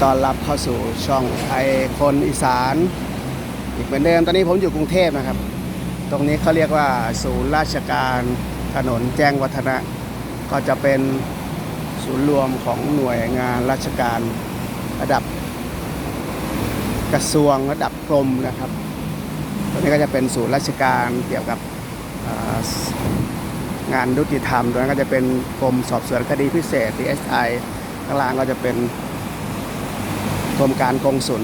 ต้อนรับเข้าสู่ช่องไอคนอีสาน อีกเหมือนเดิมตอนนี้ผมอยู่กรุงเทพนะครับ ตรงนี้เขาเรียกว่าศูนย์ราชการถนนแจ้งวัฒนะ ก็จะเป็นศูนย์รวมของหน่วยงานราชการระดับกระทรวงระดับกรมนะครับ ตรงนี้ก็จะเป็นศูนย์ราชการเกี่ยวกับงานยุติธรรมตรงนั้นก็จะเป็นกรมสอบสวนคดีพิเศษ DSI ข้างล่างก็จะเป็น รมการกงสุล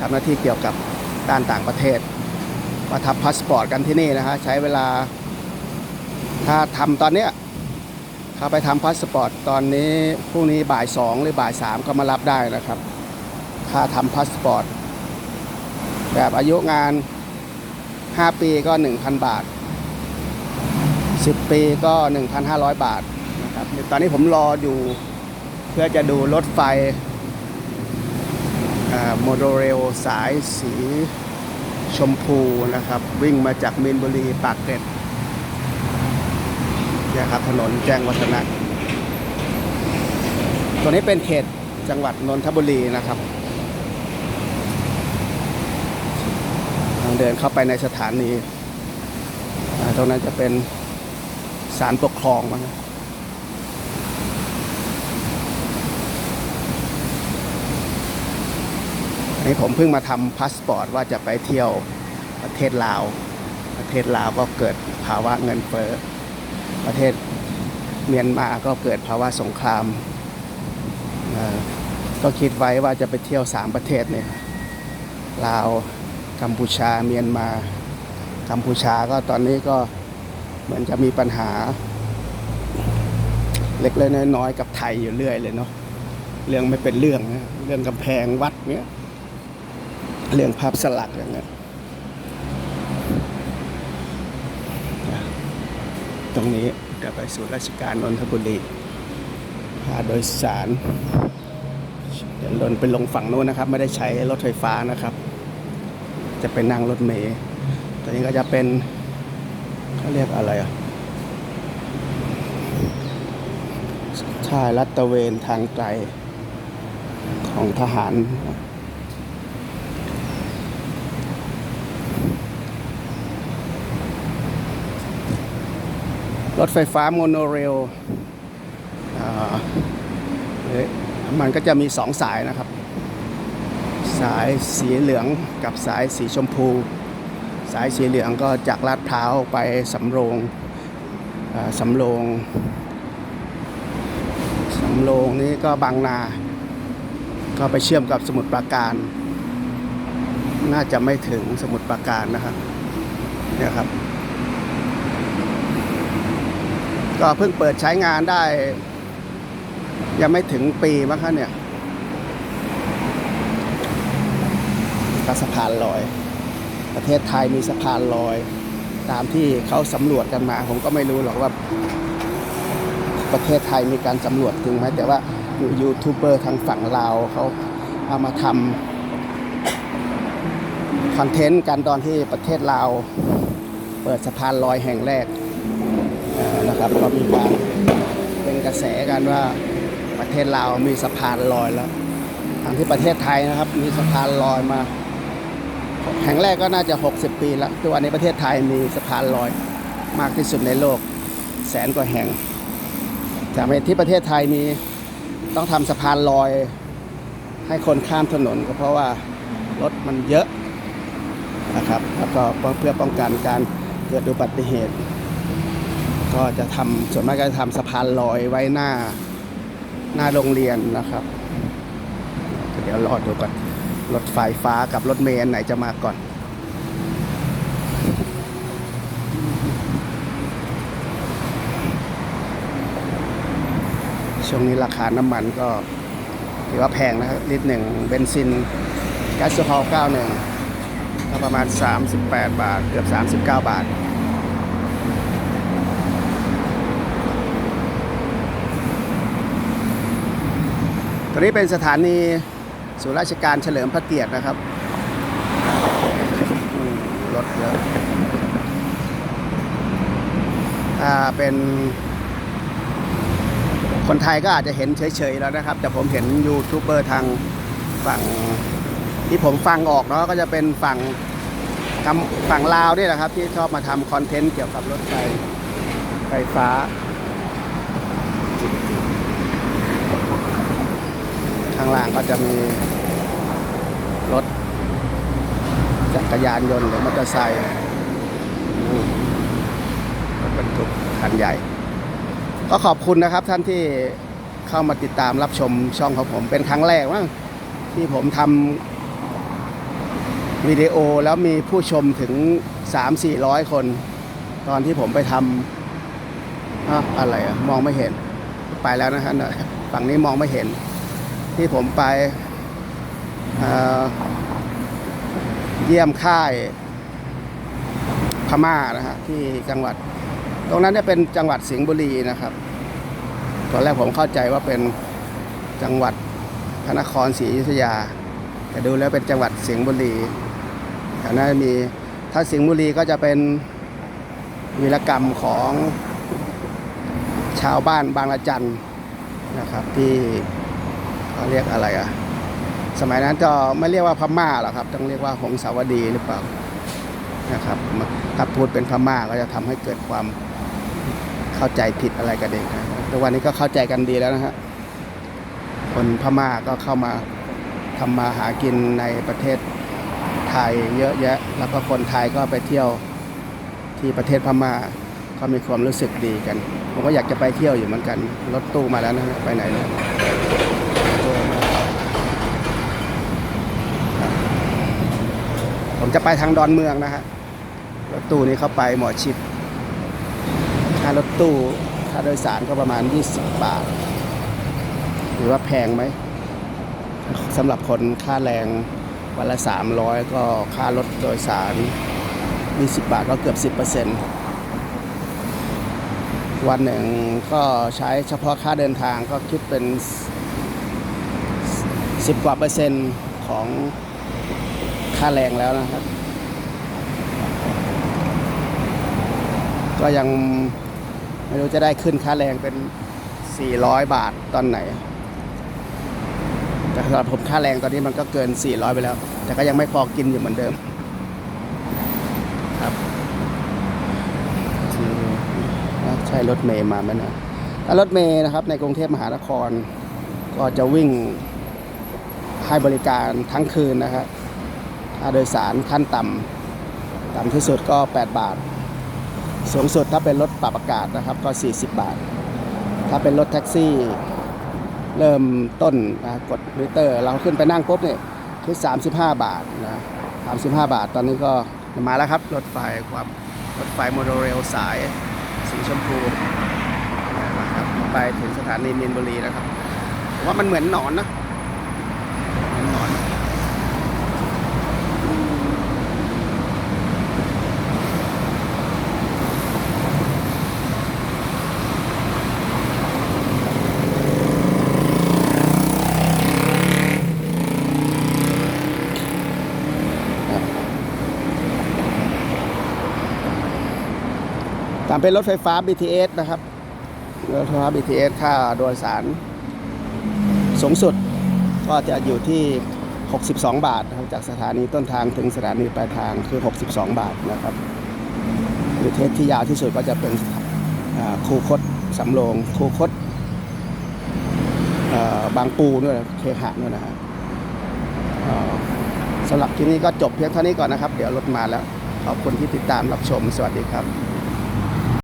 ทำหน้าที่เกี่ยวกับด้านต่างประเทศมาทำพาสปอร์ตกันที่นี่นะฮะใช้เวลา ถ้าทำตอนเนี้ยถ้าไปทำพาสปอร์ตตอนนี้พรุ่งนี้บ่ายสองหรือบ่ายสามก็มารับได้นะครับค่าทำพาสปอร์ตแบบอายุงาน 5 ปีก็ 1,000 บาท 10 ปีก็ 1,500 บาทนะครับตอนนี้ผมรออยู่เพื่อจะดูรถไฟ โมโดเรลสายสีชมพูนะครับ วิ่งมาจากมีนบุรีปากเกร็ดนี่ยครับถนนแจ้งวัฒนะตัวนี้เป็นเขตจังหวัดนนทบุรีนะครับทางเดินเข้าไปในสถานีตรงนั้นจะเป็นศาลปกครองมั้ง นี่ผมเพิ่งมาทำพาสปอร์ตว่าจะไปเที่ยวประเทศลาว ประเทศลาวก็เกิดภาวะเงินเฟ้อ ประเทศเมียนมาก็เกิดภาวะสงคราม ก็คิดไว้ว่าจะไปเที่ยวสามประเทศเนี่ย ลาว กัมพูชา เมียนมา กัมพูชาก็ตอนนี้ก็เหมือนจะมีปัญหา เล็กๆน้อยๆกับไทยอยู่เรื่อยเลยเนาะ เรื่องไม่เป็นเรื่อง เรื่องกำแพงวัดเนี้ย เรื่องภาพสลักอย่างเงี้ยตรงนี้จะไปสู่ราชการนนทบุรีพาโดยสารเดี๋ยวลนไปลงฝั่งโน้นนะครับ ไม่ได้ใช้รถไฟฟ้านะครับ จะเป็นนั่งรถเมล์ตัวนี้ก็จะเป็นเขาเรียกอะไรอะชายรัตเวนทางไกลของทหาร รถไฟฟ้าโมโนเรลอ่าเอ๊ะมันก็จะมีสองสายนะครับ สายสีเหลืองกับสายสีชมพู สายสีเหลืองก็จากลาดพร้าวไปสำโรงสำโรงสำโรงนี้ก็บางนา ก็ไปเชื่อมกับสมุทรปราการ น่าจะไม่ถึงสมุทรปราการนะครับเนี่ยครับ ก็เพิ่งเปิดใช้งานได้ ยังไม่ถึงปีมั้งคะเนี่ยก็สะพานลอย ประเทศไทยมีสะพานลอย ตามที่เขาสำรวจกันมา ผมก็ไม่รู้หรอกว่าประเทศไทยมีการสำรวจจริงไหมแต่ว่ายูทูบเบอร์ทางฝั่งลาวเขาเอามาทำคอนเทนต์กันตอนที่ประเทศลาวเปิดสะพานลอยแห่งแรก นะครับก็มีการเป็นกระแสกันว่าประเทศลาวมีสะพานลอยแล้วทางที่ประเทศไทยนะครับมีสะพานลอยมาแห่งแรกก็น่าจะ 60 ปีแล้วทุกวันนี้ประเทศไทยมีสะพานลอยมากที่สุดในโลกแสนกว่าแห่ง จากเหตุที่ประเทศไทยมีต้องทำสะพานลอย ให้คนข้ามถนนก็เพราะว่ารถมันเยอะนะครับแล้วก็เพื่อป้องกันการเกิดอุบัติเหตุ ก็จะทำส่วนมากก็จะทำสะพานลอยไว้หน้าหน้าโรงเรียนนะครับ เดี๋ยวรอดูก่อนรถไฟฟ้ากับรถเมล์อันไหนจะมาก่อนช่วงนี้ราคาน้ำมันก็ถือว่าแพงนะครับลิตรหนึ่งเบนซินแก๊สโซฮอล91ก็ประมาณ 38 บาท เกือบ 39 บาท ตอนนี้เป็นสถานีศูนย์ราชการเฉลิมพระเกียรตินะครับรถเยอะถ้าเป็น คนไทยก็อาจจะเห็นเฉยๆแล้วนะครับ แต่ผมเห็นยูทูบเบอร์ทางฝั่งที่ผมฟังออกเนาะก็จะเป็นฝั่งฝั่งลาวนี่แหละครับ ที่ชอบมาทำคอนเทนต์เกี่ยวกับรถไฟไฟฟ้า ข้างล่างก็จะมีรถจักรยานยนต์หรือมอเตอร์ไซค์รถบรรทุกคันใหญ่ ก็ขอบคุณนะครับท่านที่เข้ามาติดตามรับชมช่องของผมเป็นครั้งแรกมั้งที่ผมทำวิดีโอแล้วมีผู้ชมถึง 3-400 คน ตอนที่ผมไปทำอะอะไรอะมองไม่เห็น ไปแล้วนะฮะฝั่งนี้มองไม่เห็น ที่ผมไปเเยี่ยมค่ายพม่านะฮะที่จังหวัด ตรงนั้นเนี่ยเป็นจังหวัดสิงห์บุรีนะครับ ตอนแรกผมเข้าใจว่าเป็นจังหวัดพระนครศรีอยุธยา แต่ดูแล้วเป็นจังหวัดสิงห์บุรีแถวนั้นมีถ้าสิงห์บุรีก็จะเป็นวีรกรรมของชาวบ้านบางละจันนะครับที่ เขาเรียกอะไรอะสมัยนั้นก็ไม่เรียกว่าพม่าหรอกครับ ต้องเรียกว่าหงสาวดีหรือเปล่านะครับถ้าพูดเป็นพม่าก็จะทำให้เกิดความเข้าใจผิดอะไรกันเองนะทุกวันนี้ก็เข้าใจกันดีแล้วนะฮะคนพม่าก็เข้ามาทำมาหากินในประเทศไทยเยอะแยะ แล้วก็คนไทยก็ไปเที่ยวที่ประเทศพม่าก็มีความรู้สึกดีกัน ผมก็อยากจะไปเที่ยวอยู่เหมือนกัน รถตู้มาแล้วนะ ไปไหนเนี่ยตู้มา ผมจะไปทางดอนเมืองนะฮะรถตู้นี้เข้าไปหมอชิดค่ารถตู้ค่าโดยสารก็ประมาณ 20 บาท หรือว่าแพงไหมสำหรับคนค่าแรงวันละ 300 ก็ค่ารถโดยสาร 20 บาทก็เกือบ 10%วันหนึ่งก็ใช้เฉพาะค่าเดินทางก็คิดเป็น 10 กว่าเปอร์เซ็นต์ของ ค่าแรงแล้วนะครับ ก็ยังไม่รู้จะได้ขึ้นค่าแรงเป็น 400 บาทตอนไหน แต่สำหรับผมค่าแรงตอนนี้มันก็เกิน 400 ไปแล้ว แต่ก็ยังไม่พอกินอยู่เหมือนเดิมครับใช่รถเมย์มาไหมนะถ้ารถเมย์นะครับในกรุงเทพมหานคร ก็จะวิ่งให้บริการทั้งคืนนะครับ ค่าโดยสารขั้นต่ำต่ำที่สุดก็ 8 บาท สูงสุดถ้าเป็นรถปรับอากาศนะครับก็ 40 บาท ถ้าเป็นรถแท็กซี่เริ่มต้นนะกดมิเตอร์ เราขึ้นไปนั่งปุ๊บเนี่ยคือ 35 บาทนะ35 บาท ตอนนี้ก็มาแล้วครับ รถไฟความรถไฟโมโนเรลสาย สีชมพูนะครับไปถึงสถานีมีนบุรีนะครับว่ามันเหมือนหนอนนะเหมือนหนอน ตามเป็นรถไฟฟ้า BTS นะครับ รถไฟฟ้า BTS ค่าโดยสารสูงสุดก็จะอยู่ที่ 62 บาทนะครับจากสถานีต้นทางถึงสถานีปลายทางคือ 62 บาทนะครับ BTS ที่ยาวที่สุดก็จะเป็นคูคตสำโรงคูคตบางปูด้วยเคหะด้วยนะฮะสำหรับที่นี้ก็จบเพียงเท่านี้ก่อนนะครับ เดี๋ยวรถมาแล้ว ขอบคุณที่ติดตามรับชม สวัสดีครับ